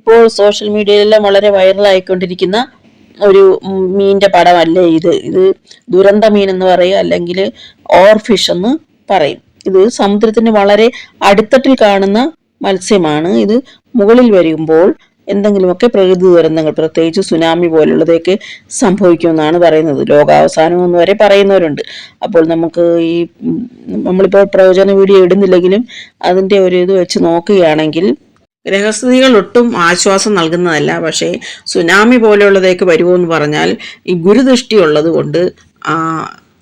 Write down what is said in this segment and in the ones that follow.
ഇപ്പോൾ സോഷ്യൽ മീഡിയയിലെല്ലാം വളരെ വൈറലായിക്കൊണ്ടിരിക്കുന്ന ഒരു മീനിന്റെ പടമല്ലേ ഇത്? ഇത് ദുരന്ത മീൻ എന്ന് പറയും അല്ലെങ്കിൽ ഓർ ഫിഷ് എന്ന് പറയും. ഇത് സമുദ്രത്തിന് വളരെ അടുത്തട്ടിൽ കാണുന്ന മത്സ്യമാണ്. ഇത് മുകളിൽ വരുമ്പോൾ എന്തെങ്കിലുമൊക്കെ പ്രകൃതി ദുരന്തങ്ങൾ പ്രത്യേകിച്ച് സുനാമി പോലുള്ളതൊക്കെ സംഭവിക്കുമെന്നാണ് പറയുന്നത്. ലോകാവസാനം എന്ന് വരെ പറയുന്നവരുണ്ട്. അപ്പോൾ നമുക്ക് ഈ നമ്മളിപ്പോൾ പ്രവചന വീഡിയോ ഇടുന്നില്ലെങ്കിലും അതിന്റെ ഒരു ഇത് വെച്ച് നോക്കുകയാണെങ്കിൽ ഗ്രഹസ്ഥിതികൾ ഒട്ടും ആശ്വാസം നൽകുന്നതല്ല. പക്ഷേ സുനാമി പോലെയുള്ളതേക്ക് വരുമോ എന്ന് പറഞ്ഞാൽ ഈ ഗുരുദൃഷ്ടി ഉള്ളത് കൊണ്ട്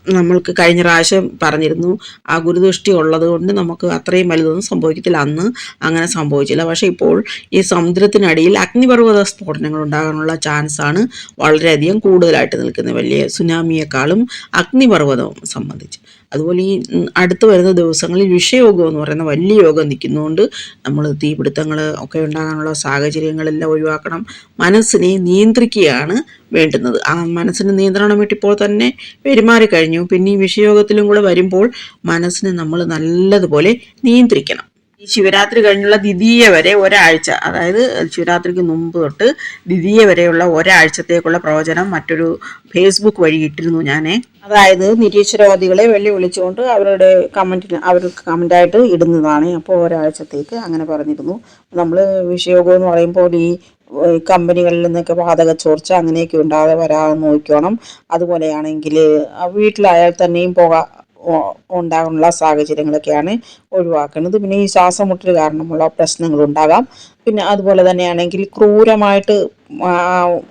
നമ്മൾക്ക് കഴിഞ്ഞ പ്രാവശ്യം പറഞ്ഞിരുന്നു ആ ഗുരുദൃഷ്ടി ഉള്ളത് കൊണ്ട് നമുക്ക് അത്രയും വലുതൊന്നും സംഭവിക്കത്തില്ല. അന്ന് അങ്ങനെ സംഭവിച്ചില്ല. പക്ഷേ ഇപ്പോൾ ഈ സമുദ്രത്തിനടിയിൽ അഗ്നിപർവത സ്ഫോടനങ്ങൾ ഉണ്ടാകാനുള്ള ചാൻസാണ് വളരെയധികം കൂടുതലായിട്ട് നിൽക്കുന്നത്. വലിയ സുനാമിയേക്കാളും അഗ്നിപർവതവും സംബന്ധിച്ച്. അതുപോലെ ഈ അടുത്ത് വരുന്ന ദിവസങ്ങളിൽ വിഷയോഗം എന്ന് പറയുന്ന വലിയ യോഗം നിൽക്കുന്നതുകൊണ്ട് നമ്മൾ തീപിടുത്തങ്ങൾ ഒക്കെ ഉണ്ടാകാനുള്ള സാഹചര്യങ്ങളെല്ലാം ഒഴിവാക്കണം. മനസ്സിനെ നിയന്ത്രിക്കുകയാണ് വേണ്ടുന്നത്. ആ മനസ്സിന് നിയന്ത്രണം വിട്ടിപ്പോൾ തന്നെ പെരുമാറി കഴിഞ്ഞു. പിന്നെ ഈ വിഷയോഗത്തിലും കൂടെ വരുമ്പോൾ മനസ്സിനെ നമ്മൾ നല്ലതുപോലെ നിയന്ത്രിക്കണം. ഈ ശിവരാത്രി കഴിഞ്ഞുള്ള ദ്വിതീയ വരെ ഒരാഴ്ച അതായത് ശിവരാത്രിക്ക് മുമ്പ് തൊട്ട് ദ്വിതീയ വരെയുള്ള ഒരാഴ്ചത്തേക്കുള്ള പ്രവചനം മറ്റൊരു ഫേസ്ബുക്ക് വഴി ഇട്ടിരുന്നു ഞാനേ. അതായത് നിരീശ്വരവാദികളെ വെല്ലുവിളിച്ചുകൊണ്ട് അവരുടെ കമന്റിന് അവർക്ക് കമന്റായിട്ട് ഇടുന്നതാണ്. അപ്പോൾ ഒരാഴ്ചത്തേക്ക് അങ്ങനെ പറഞ്ഞിരുന്നു. നമ്മൾ വിഷയോഗം എന്ന് പറയുമ്പോൾ ഈ കമ്പനികളിൽ നിന്നൊക്കെ വാതക ചോർച്ച അങ്ങനെയൊക്കെ ഉണ്ടാകാതെ വരാതെ നോക്കണം അതുപോലെയാണെങ്കിൽ വീട്ടിലായാൽ തന്നെയും പോകാം. ഉണ്ടാകാനുള്ള സാഹചര്യങ്ങളൊക്കെയാണ് ഒഴിവാക്കുന്നത്. പിന്നെ ഈ ശ്വാസമുട്ടൽ കാരണമുള്ള പ്രശ്നങ്ങൾ ഉണ്ടാകാം പിന്നെ അതുപോലെ തന്നെയാണെങ്കിൽ ക്രൂരമായിട്ട്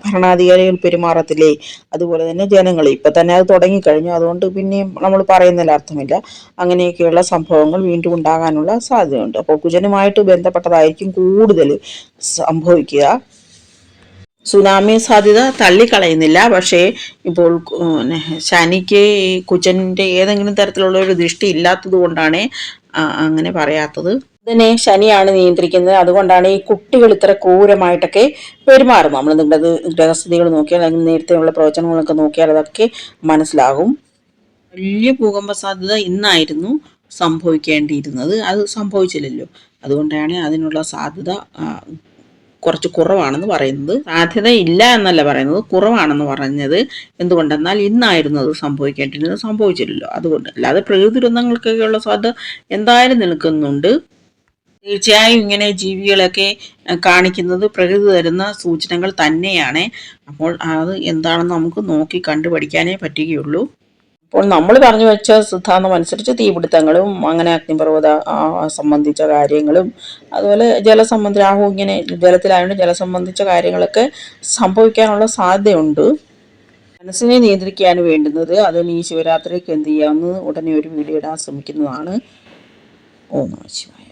ഭരണാധികാരികൾ പെരുമാറത്തില്ലേ? അതുപോലെ തന്നെ ജനങ്ങൾ ഇപ്പം തന്നെ അത് തുടങ്ങിക്കഴിഞ്ഞു. അതുകൊണ്ട് പിന്നെയും നമ്മൾ പറയുന്നതിൽ അർത്ഥമില്ല. അങ്ങനെയൊക്കെയുള്ള സംഭവങ്ങൾ വീണ്ടും ഉണ്ടാകാനുള്ള സാധ്യതയുണ്ട്. അപ്പോൾ കുജനുമായിട്ട് ബന്ധപ്പെട്ടതായിരിക്കും കൂടുതൽ സംഭവിക്കുക. സുനാമി സാധ്യത തള്ളിക്കളയുന്നില്ല. പക്ഷേ ഇപ്പോൾ ശനിക്ക് കുജന്റെ ഏതെങ്കിലും തരത്തിലുള്ള ഒരു ദൃഷ്ടി ഇല്ലാത്തത് കൊണ്ടാണ് അങ്ങനെ പറയാത്തത്. ഇതിനെ ശനിയാണ് നിയന്ത്രിക്കുന്നത്. അതുകൊണ്ടാണ് ഈ കുട്ടികൾ ഇത്ര ക്രൂരമായിട്ടൊക്കെ പെരുമാറുന്നത്. നമ്മൾ നിങ്ങളുടെ ഗ്രഹസ്ഥിതികൾ നോക്കിയാൽ അല്ലെങ്കിൽ നേരത്തെയുള്ള പ്രവചനങ്ങളൊക്കെ നോക്കിയാൽ അതൊക്കെ മനസ്സിലാകും. വലിയ ഭൂകമ്പ സാധ്യത ഇന്നായിരുന്നു സംഭവിക്കേണ്ടിയിരുന്നത്. അത് സംഭവിച്ചില്ലല്ലോ. അതുകൊണ്ടാണ് അതിനുള്ള സാധ്യത കുറച്ച് കുറവാണെന്ന് പറയുന്നത്. സാധ്യത ഇല്ല എന്നല്ല പറയുന്നത്. കുറവാണെന്ന് പറഞ്ഞത് എന്തുകൊണ്ടെന്നാൽ ഇന്നായിരുന്നു അത് സംഭവിക്കേണ്ടിരുന്നത്. സംഭവിച്ചില്ലല്ലോ. അതുകൊണ്ട് അല്ലാതെ പ്രകൃതി ദുരന്തങ്ങൾക്കൊക്കെയുള്ള സാധ്യത എന്തായാലും നിൽക്കുന്നുണ്ട് തീർച്ചയായും ഇങ്ങനെ ജീവികളൊക്കെ കാണിക്കുന്നത് പ്രകൃതി തരുന്ന സൂചനകൾ തന്നെയാണ്. അപ്പോൾ അത് എന്താണെന്ന് നമുക്ക് നോക്കി കണ്ടുപഠിക്കാനേ പറ്റുകയുള്ളൂ. അപ്പോൾ നമ്മൾ പറഞ്ഞു വെച്ച സിദ്ധാന്തം അനുസരിച്ച് തീപിടുത്തങ്ങളും അങ്ങനെ അഗ്നിപർവത സംബന്ധിച്ച കാര്യങ്ങളും അതുപോലെ ജലസംബന്ധ രാഹു ഇങ്ങനെ ജലത്തിലായതുകൊണ്ട് ജലസംബന്ധിച്ച കാര്യങ്ങളൊക്കെ സംഭവിക്കാനുള്ള സാധ്യതയുണ്ട്. മനസ്സിനെ നിയന്ത്രിക്കുകയാണ് വേണ്ടുന്നത് അതിന് ഈ ശിവരാത്രിക്ക് എന്ത് ചെയ്യാമെന്ന് ഉടനെ ഒരു വീഡിയോ ഇടാൻ ശ്രമിക്കുന്നതാണ്. ഓം നമ ശിവായ.